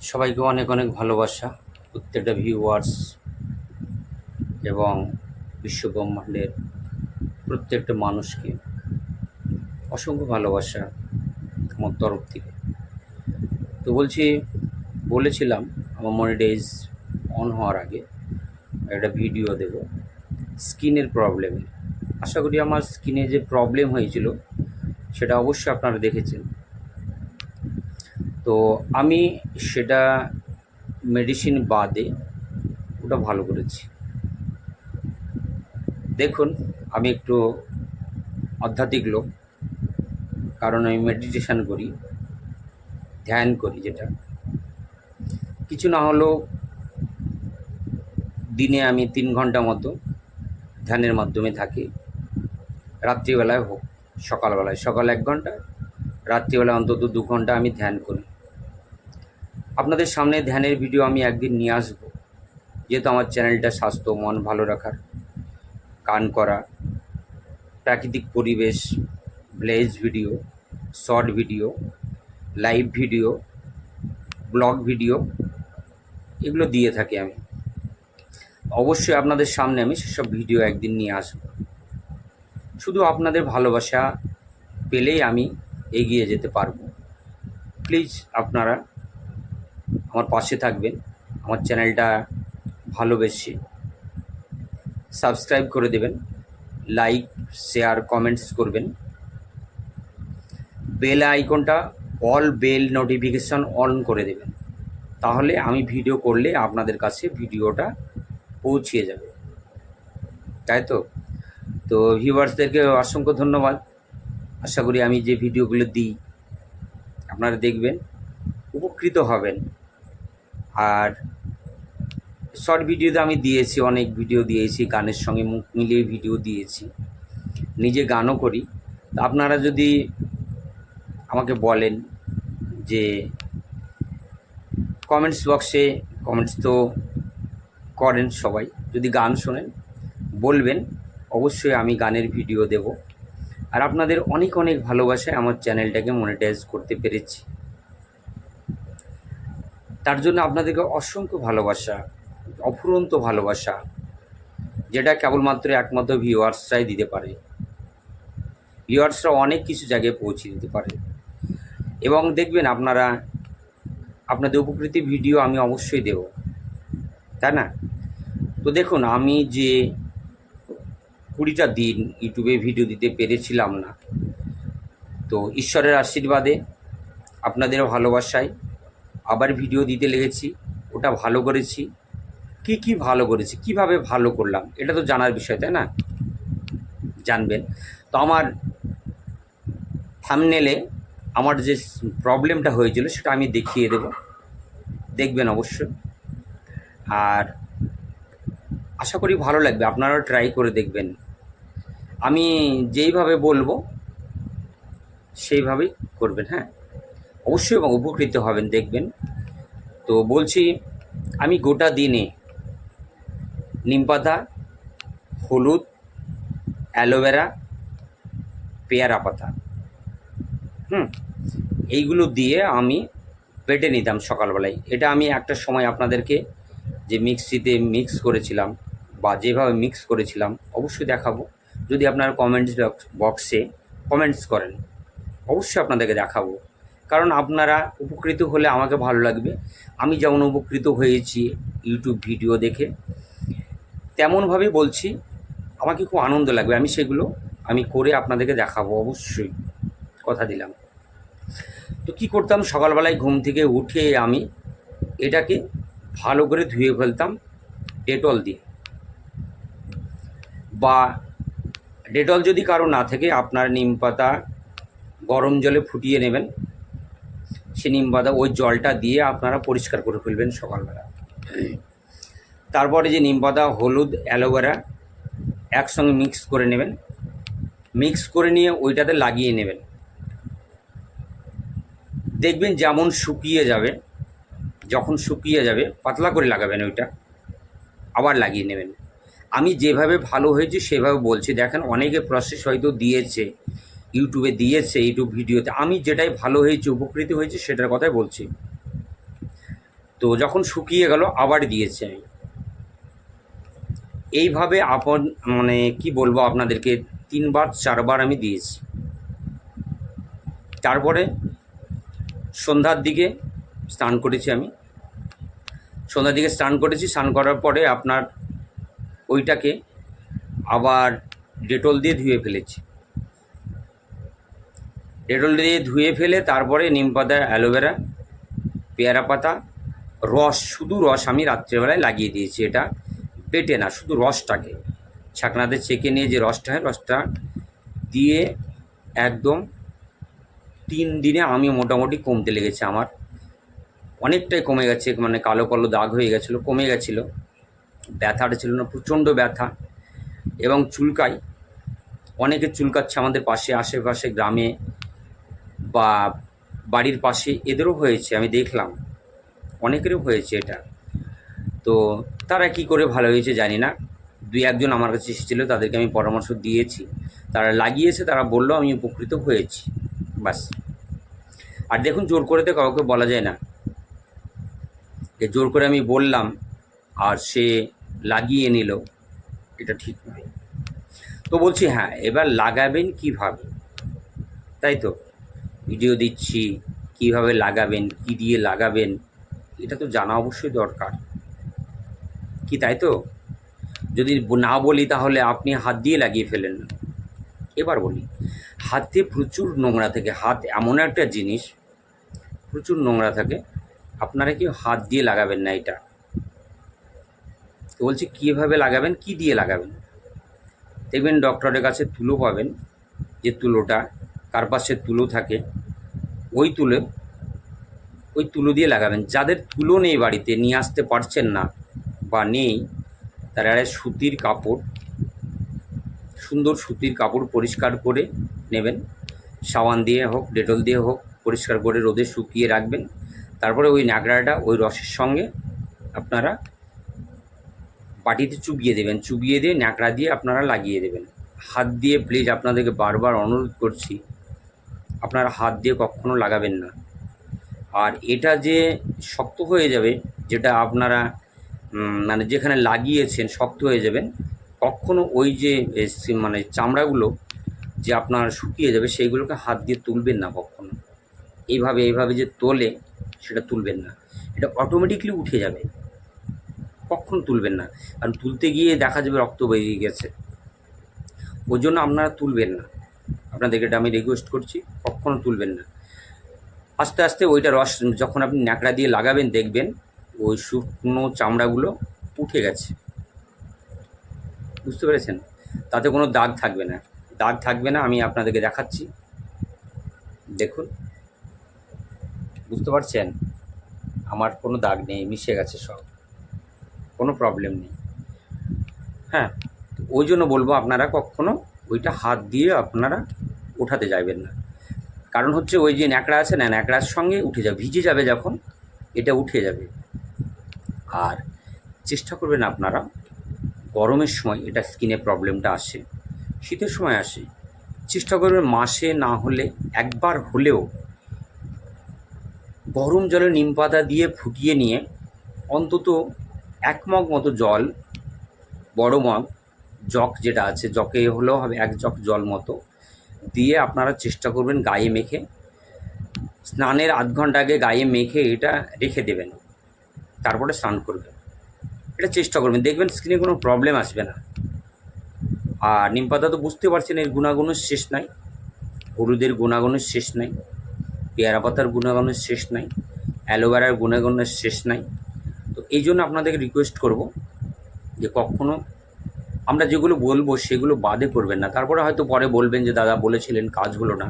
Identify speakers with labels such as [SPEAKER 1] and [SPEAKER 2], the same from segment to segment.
[SPEAKER 1] সবাইকে অনেক অনেক ভালোবাসা। প্রত্যেকটা ভিউয়ার্স এবং বিশ্বব্রহ্মাণ্ডের প্রত্যেকটা মানুষকে অসংখ্য ভালোবাসা আমার তরফ থেকে। তো বলছি, বলেছিলাম, আমার মনিটাইজ অন হওয়ার আগে একটা ভিডিও দেব, স্কিনের প্রবলেমে আশা করি আমার স্কিনে যে প্রবলেম হয়েছিল, সেটা অবশ্যই আপনারা দেখেছেন। তো আমি সেটা মেডিসিন বাদে ওটা ভালো করেছি। দেখুন, আমি একটু আধ্যাত্মিক লোক, কারণ আমি মেডিটেশান করি, ধ্যান করি যেটা। কিছু না হলেও দিনে আমি তিন ঘণ্টা মতো ধ্যানের মাধ্যমে থাকি। রাত্রিবেলায় হোক, সকালবেলায়। সকাল এক ঘণ্টা, রাত্রিবেলায় অন্তত দু ঘণ্টা আমি ধ্যান করি। আপনাদের সামনে ধ্যানের ভিডিও আমি একদিন নিয়ে আসব। যেহেতু আমার চ্যানেলটা স্বাস্থ্য, মন ভালো রাখার, গান করা, প্রাকৃতিক পরিবেশ bless video short video live video blog video এগুলো দিয়ে থাকি আমি। অবশ্যই আপনাদের সামনে আমি সেসব ভিডিও একদিন নিয়ে আসব। শুধু আপনাদের ভালোবাসা পেলেই আমি এগিয়ে যেতে পারব। প্লিজ আপনারা আমার পাশে থাকবেন। আমার চ্যানেলটা ভালোবেসে সাবস্ক্রাইব করে দেবেন, লাইক, শেয়ার, কমেন্টস করবেন। বেল আইকনটা, অল বেল নোটিফিকেশন অন করে দেবেন। তাহলে আমি ভিডিও করলে আপনাদের কাছে ভিডিওটা পৌঁছিয়ে যাবে। তাই তো? তো ভিউয়ার্সদেরকে অসংখ্য ধন্যবাদ। আশা করি আমি যে ভিডিওগুলো দিই, আপনারা দেখবেন, উপকৃত হবেন। আর শর্ট ভিডিওতে আমি দিয়েছি, অনেক ভিডিও দিয়েছি, গানের সঙ্গে মুখ মিলিয়ে ভিডিও দিয়েছি। নিজে গানও করি। তা আপনারা যদি আমাকে বলেন যে কমেন্টস বক্সে কমেন্টস তো করেন সবাই। যদি গান শোনেন, বলবেন, অবশ্যই আমি গানের ভিডিও দেব। আর আপনাদের অনেক অনেক ভালোবাসায় আমার চ্যানেলটাকে মনিটাইজ করতে পেরেছি। তার জন্য আপনাদেরকে অসংখ্য ভালোবাসা, অফুরন্ত ভালোবাসা, যেটা কেবলমাত্র একমাত্র ভিউয়ার্সরাই দিতে পারে। ভিউয়ার্সরা অনেক কিছু জায়গায় পৌঁছে দিতে পারে। এবং দেখবেন আপনারা, আপনাদের উপকৃতি ভিডিও আমি অবশ্যই দেব। তাই না? তো দেখুন, আমি যে কুড়িটা দিন ইউটিউবে ভিডিও দিতে পেরেছিলাম না, তো ঈশ্বরের আশীর্বাদে আপনাদের ভালোবাসায় আবার ভিডিও দিতে লেগেছি, ওটা ভালো করেছি। কি কি ভালো করেছি? কীভাবে ভালো করলাম? এটা তো জানার বিষয়, তাই না? জানবেন। তো আমার থামনেলে আমার যে প্রবলেমটা হয়েছিল, সেটা আমি দেখিয়ে দেব। দেখবেন অবশ্যই আর আশা করি ভালো লাগবে, আপনারাও ট্রাই করে দেখবেন। আমি যেইভাবে বলব, সেইভাবেই করবেন হ্যাঁ? অবশ্যই উপকৃত হবেন, দেখবেন। তো বলছি, আমি গোটা দিনে নিমপাতা হলুদ, অ্যালোভেরা, পেয়ারা পাতা, হুম, এইগুলো দিয়ে আমি বেটে নিতাম সকালবেলায়। এটা আমি একটা সময় আপনাদেরকে যে মিক্সিতে মিক্স করেছিলাম বা যেভাবে মিক্স করেছিলাম, অবশ্যই দেখাবো। যদি আপনারা কমেন্টস বক্সে কমেন্টস করেন, অবশ্যই আপনাদেরকে দেখাবো। কারণ আপনারা উপকৃত হলে আমাকে ভালো লাগবে। আমি যেমন উপকৃত হয়েছি ইউটিউব ভিডিও দেখে, তেমনভাবেই বলছি, আমাকে খুব আনন্দ লাগবে। আমি সেগুলো আমি করে আপনাদেরকে দেখাবো, অবশ্যই। কথা দিলাম। তো কী করতাম? সকালবেলায় ঘুম থেকে উঠে আমি এটাকে ভালো করে ধুয়ে ফেলতাম ডেটল দিয়ে। বা ডেটল যদি কারও না থাকে, আপনার নিম পাতা গরম জলে ফুটিয়ে নেবেন। সে নিম পাতা ওই জলটা দিয়ে আপনারা পরিষ্কার করে ফেলবেন সকালবেলা। তারপরে যে নিম পাতা হলুদ, অ্যালোভেরা একসঙ্গে মিক্স করে নেবেন। মিক্স করে নিয়ে ওইটাতে লাগিয়ে নেবেন। দেখবেন যেমন শুকিয়ে যাবে, যখন শুকিয়ে যাবে, পাতলা করে লাগাবেন ওইটা, আবার লাগিয়ে নেবেন। আমি যেভাবে ভালো হয়েছে সেভাবে বলছি। দেখেন অনেকে প্রসেস হয়তো দিয়েছে। ইউটিউবে দিয়েছে, ইউটিউব ভিডিওতে। আমি যেটাই ভালো হয়েছে, উপকৃত হয়েছে, সেটার কথাই বলছি। তো যখন শুকিয়ে গেল, আবার দিয়েছি আমি। এইভাবে আপন মানে কি বলব আপনাদেরকে, তিনবার, চারবার আমি দিয়েছি। তারপরে সন্ধ্যার দিকে স্নান করেছি আমি। সন্ধ্যার দিকে স্নান করেছি, স্নান করার পরে আপনার ওইটাকে আবার ডেটল দিয়ে ধুয়ে ফেলেছি। ডেটল দিয়ে ধুয়ে ফেলে তারপরে নিম পাতা অ্যালোভেরা, পেয়ারা পাতা, রস, শুধু রস আমি রাত্রেবেলায় লাগিয়ে দিয়েছি, এটা বেটে না, শুধু রসটাকে। ছাকনাতে চেকে নিয়ে যে রসটা হয়, রসটা দিয়ে একদম তিন দিনে আমি মোটামুটি কমতে লেগেছে আমার। অনেকটাই কমে গেছে মানে কালো কালো দাগ হয়ে গেছিল, কমে গেছিল। ব্যথাটা ছিল না, প্রচণ্ড ব্যথা। এবং চুলকাই, অনেকে চুলকাচ্ছে আমাদের পাশে, আশেপাশে গ্রামে বা বাড়ির পাশে এদেরও হয়েছে, আমি দেখলাম। অনেকেরও হয়েছে এটা। তো তারা কি করে ভালো হয়েছে জানি না। দুই একজন আমার কাছে এসেছিল, তাদেরকে আমি পরামর্শ দিয়েছি। তারা লাগিয়েছে, তারা বলল, আমি উপকৃত হয়েছি। বাস আর দেখুন, জোর করে তো কাউকে বলা যায় না। যে জোর করে আমি বললাম, আর সে লাগিয়ে নিল, এটা ঠিক নয়। তো বলছি হ্যাঁ এবার লাগাবেন কীভাবে? তাই তো? ভিডিও দিচ্ছি, কীভাবে লাগাবেন, কি দিয়ে লাগাবেন, এটা তো জানা অবশ্যই দরকার। কি তাই তো? যদি না বলি তাহলে আপনি হাত দিয়ে লাগিয়ে ফেলেন এবার বলি, হাতে প্রচুর নোংরা থাকে। হাত এমন একটা জিনিস, প্রচুর নোংরা থাকে। আপনারা কেউ হাত দিয়ে লাগাবেন না এটা। তো বলছি, কীভাবে লাগাবেন, কি দিয়ে লাগাবেন? দেখবেন ডক্টরের কাছে তুলো পাবেন, যে তুলোটা কার পাশে তুলো থাকে, ওই তুলে, ওই তুলো দিয়ে লাগাবেন। যাদের তুলো নেই বাড়িতে, নিয়ে আসতে পারছেন না বা নেই, তারা সুতির কাপড়, সুন্দর সুতির কাপড় পরিষ্কার করে নেবেন। সাবান দিয়ে হোক, ডেটল দিয়ে হোক, পরিষ্কার করে রোদে শুকিয়ে রাখবেন। তারপরে ওই ন্যাকড়াটা, ওই রসের সঙ্গে আপনারা বাটিতে চুবিয়ে দেবেন। চুবিয়ে দিয়ে ন্যাকড়া দিয়ে আপনারা লাগিয়ে দেবেন। হাত দিয়ে প্লিজ আপনাদেরকে বারবার অনুরোধ করছি আপনারা হাত দিয়ে কখনো লাগাবেন না। আর এটা যে শক্ত হয়ে যাবে, যেটা আপনারা মানে যেখানে লাগিয়েছেন শক্ত হয়ে যাবেন কখনো ওই যে মানে চামড়াগুলো যে আপনার শুকিয়ে যাবে, সেইগুলোকে হাত দিয়ে তুলবেন না কখনো। এইভাবে এইভাবে যে তোলে, সেটা তুলবেন না। এটা অটোমেটিকলি উঠে যাবে। কখন তুলবেন না। কারণ তুলতে গিয়ে দেখা যাবে রক্ত বেরিয়ে গেছে। ওই জন্য আপনারা তুলবেন না। আপনাদেরকে এটা আমি রিকোয়েস্ট করছি, কখনো তুলবেন না। আস্তে আস্তে ওইটা রস যখন আপনি ন্যাকড়া দিয়ে লাগাবেন, দেখবেন ওই শুকনো চামড়াগুলো উঠে গেছে। বুঝতে পেরেছেন? তাতে কোনো দাগ থাকবে না। দাগ থাকবে না, আমি আপনাদেরকে দেখাচ্ছি। দেখুন। বুঝতে পারছেন? আমার কোনো দাগ নেই, মিশে গেছে সব। কোনো প্রবলেম নেই। হ্যাঁ ওই জন্য বলব আপনারা কখনো ওইটা হাত দিয়ে আপনারা ওঠাতে যাবেন না। কারণ হচ্ছে ওই যে ন্যাকড়া আছে না, ন্যাকড়ার সঙ্গে উঠে যাবে, ভিজে যাবে যখন, এটা উঠে যাবে। আর চেষ্টা করবেন আপনারা, গরমের সময় এটা স্কিনে প্রবলেমটা আসে, শীতের সময় আসে, চেষ্টা করবেন মাসে না হলে একবার হলেও গরম জলে নিম পাতা দিয়ে ফুটিয়ে নিয়ে অন্তত এক মগ মতো জল, বড় মগ জগ যেটা আছে, জকে হলেও হবে এক জগ জল মতো। দিয়ে আপনারা চেষ্টা করবেন গায়ে মেখে। স্নানের আধ ঘণ্টা আগে গায়ে মেখে এটা রেখে দেবেন। তারপরে স্নান করবেন। এটা চেষ্টা করবেন। দেখবেন স্কিনে কোনো প্রবলেম আসবে না। আর নিম পাতা তো বুঝতে পারছেন, এর গুণাগুণের শেষ নাই। হলুদের গুণাগুণের শেষ নাই। পেয়ারা পাতার গুণাগুণের শেষ নাই। অ্যালোভেরার গুণাগুণের শেষ নাই। তো এই জন্য আপনাদেরকে রিকোয়েস্ট করব যে কখনো আমরা যেগুলো বলব সেগুলো বাদে করবেন না। তারপরে হয়তো পরে বলবেন যে, দাদা বলেছিলেন কাজ হলো না।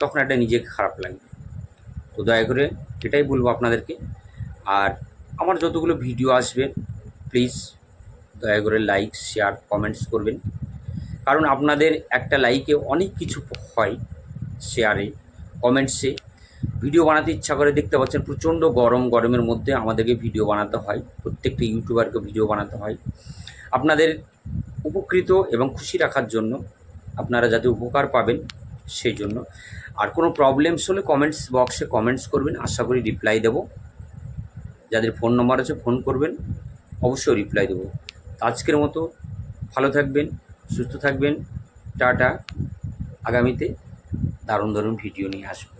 [SPEAKER 1] তখন একটা নিজেকে খারাপ লাগবে। তো দয়া করে এটাই বলব আপনাদেরকে। আর আমার যতগুলো ভিডিও আসবে, প্লিজ দয়া করে লাইক, শেয়ার, কমেন্টস করবেন। কারণ আপনাদের একটা লাইকে অনেক কিছু হয় শেয়ারে, কমেন্টসে। ভিডিও বানাতে ইচ্ছা করে দেখতে পাচ্ছেন প্রচণ্ড গরম, গরমের মধ্যে আমাদেরকে ভিডিও বানাতে হয়। প্রত্যেকটা ইউটিউবারকে ভিডিও বানাতে হয়। আপনাদের উপকৃত এবং খুশি রাখার জন্য আপনারা যাতে উপকার পাবেন সেই জন্য। আর কোনো প্রবলেমস হলে কমেন্টস বক্সে কমেন্টস করবেন, আশা করি রিপ্লাই দেব। যাদের ফোন নম্বর আছে ফোন করবেন, অবশ্যই রিপ্লাই দেবো। আজকের মতো ভালো থাকবেন, সুস্থ থাকবেন, টাটা। আগামীতে দারুণ দারুণ ভিডিও নিয়ে আসব।